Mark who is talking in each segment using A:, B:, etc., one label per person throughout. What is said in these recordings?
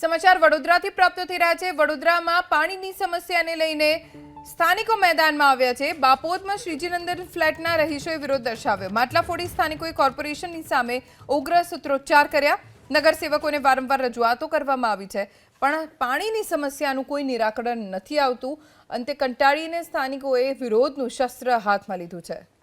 A: સમાચાર વડોદરાથી પ્રાપ્ત થઈ રહ્યા છે. વડોદરામાં પાણીની સમસ્યાને લઈને સ્થાનિકો મેદાનમાં આવ્યા છે. બાપોદમાં શ્રીજીનંદન ફ્લેટના રહીશોએ વિરોધ દર્શાવ્યો. માટલા ફોડી સ્થાનિકોએ કોર્પોરેશનની સામે ઉગ્ર સૂત્રોચ્ચાર કર્યા. નગરસેવકોને વારંવાર રજૂઆતો કરવામાં આવી છે. પણ પાણીની સમસ્યાનું કોઈ નિરાકરણ નથી આવતું. અંતે કંટાળીને સ્થાનિકોએ વિરોધનું શસ્ત્ર હાથમાં લીધું છે.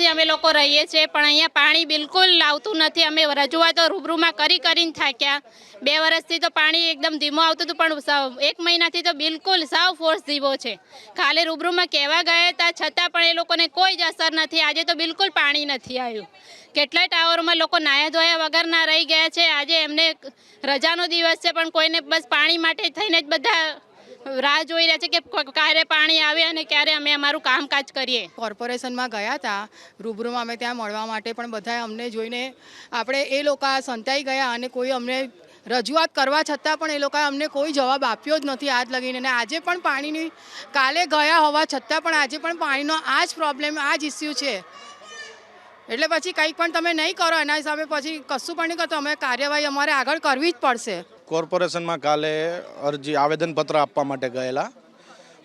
B: વર્ષથી અમે લોકો રહીએ છીએ, પણ અહીંયા પાણી બિલકુલ લાવતું નથી. અમે રજૂઆતો રૂબરૂમાં કરી કરીને થાક્યા. બે વર્ષથી તો પાણી એકદમ ધીમું આવતું હતું, પણ એક મહિનાથી તો બિલકુલ સાવ ફોર્સ ધીમો છે. ખાલી રૂબરૂમાં કહેવા ગયા હતા, છતાં પણ એ લોકોને કોઈ જ અસર નથી. આજે તો બિલકુલ પાણી નથી આવ્યું. કેટલાય ટાવરોમાં લોકો નાયા ધોયા વગરના રહી ગયા છે. આજે એમને રજાનો દિવસ છે, પણ કોઈને બસ પાણી માટે થઈને જ બધા રાહ જોઈ રહ્યા છે કે ક્યારે પાણી આવે અને ક્યારે અમે અમારું કામકાજ કરીએ.
C: કોર્પોરેશનમાં ગયા હતા. રૂબરૂમાં અમે ત્યાં મળવા માટે પણ બધાએ અમને જોઈને આપણે એ લોકો સંતાઈ ગયા અને કોઈ અમને રજૂઆત કરવા છતાં પણ એ લોકોએ અમને કોઈ જવાબ આપ્યો જ નથી આજ લગીને. અને આજે પણ પાણીની, કાલે ગયા હોવા છતાં પણ આજે પણ પાણીનો આ જ પ્રોબ્લેમ આ જ ઇસ્યુ છે. એટલે પછી કંઈક પણ તમે નહીં કરો, એના હિસાબે પછી કશું પણ નહીં કરતો. અમે કાર્યવાહી અમારે આગળ કરવી જ પડશે.
D: કોર્પોરેશનમાં કાલે અરજી આવેદનપત્ર આપવા માટે ગયેલા.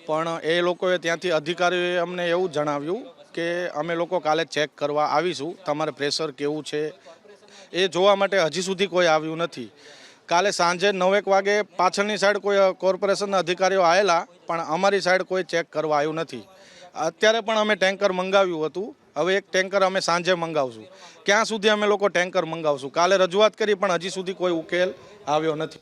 D: પણ એ લોકોએ ત્યાંથી અધિકારીઓએ અમને એવું જણાવ્યું કે અમે લોકો કાલે ચેક કરવા આવીશું, તમારે પ્રેશર કેવું છે? એ જોવા માટે હજી સુધી કોઈ આવ્યું નથી. કાલે સાંજે નવેક વાગે પાછળની સાઈડ કોઈ કોર્પોરેશનના અધિકારીઓ આવેલા પણ અમારી સાઈડ કોઈ ચેક કરવા આવ્યું નથી. અત્યારે પણ અમે ટેન્કર મંગાવ્યું હતું. હવે એક ટેન્કર અમે સાંજે મંગાવશું. ક્યાં સુધી અમે લોકો ટેન્કર મંગાવશું? કાલે રજૂઆત કરી, પણ હજી સુધી કોઈ ઉકેલ આવ્યો નથી.